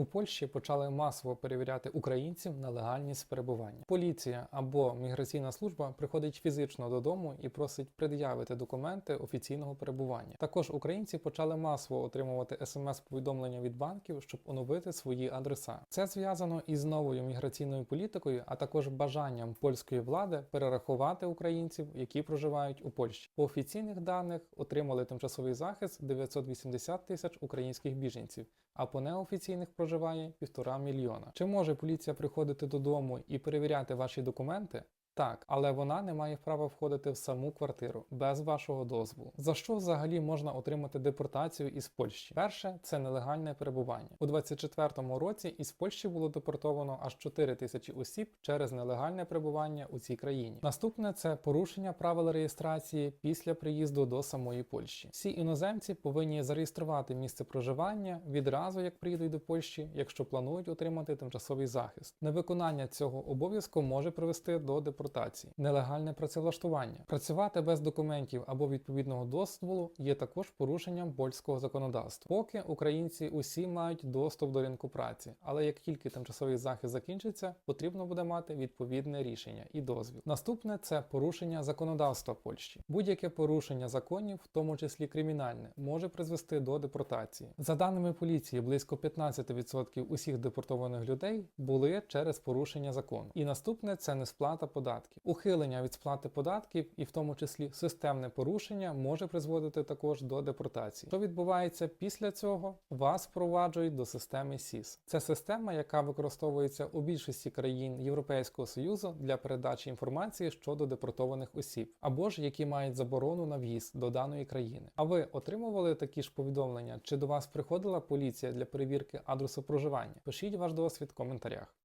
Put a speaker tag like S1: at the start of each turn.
S1: У Польщі почали масово перевіряти українців на легальність перебування. Поліція або міграційна служба приходить фізично додому і просить пред'явити документи офіційного перебування. Також українці почали масово отримувати смс-повідомлення від банків, щоб оновити свої адреса. Це зв'язано із новою міграційною політикою, а також бажанням польської влади перерахувати українців, які проживають у Польщі. По офіційних даних отримали тимчасовий захист 980 тисяч українських біженців, а по неофіційних проживає півтора мільйона. Чи може поліція приходити додому і перевіряти ваші документи? Так, але вона не має права входити в саму квартиру без вашого дозволу. За що взагалі можна отримати депортацію із Польщі? Перше це нелегальне перебування. У 24-му році із Польщі було депортовано аж 4 тисячі осіб через нелегальне перебування у цій країні. Наступне це порушення правил реєстрації після приїзду до самої Польщі. Всі іноземці повинні зареєструвати місце проживання відразу, як приїдуть до Польщі, якщо планують отримати тимчасовий захист. Невиконання цього обов'язку може привести до депортації. Нелегальне працевлаштування. Працювати без документів або відповідного дозволу є також порушенням польського законодавства. Поки українці усі мають доступ до ринку праці, але як тільки тимчасовий захист закінчиться, потрібно буде мати відповідне рішення і дозвіл. Наступне це порушення законодавства Польщі. Будь-яке порушення законів, в тому числі кримінальне, може призвести до депортації. За даними поліції, близько 15% усіх депортованих людей були через порушення закону. І наступне це несплата податків. Ухилення від сплати податків, і в тому числі системне порушення, може призводити також до депортації. Що відбувається після цього? Вас впроваджують до системи СІС. Це система, яка використовується у більшості країн Європейського Союзу для передачі інформації щодо депортованих осіб, або ж які мають заборону на в'їзд до даної країни. А ви отримували такі ж повідомлення? Чи до вас приходила поліція для перевірки адресу проживання? Пишіть ваш досвід в коментарях.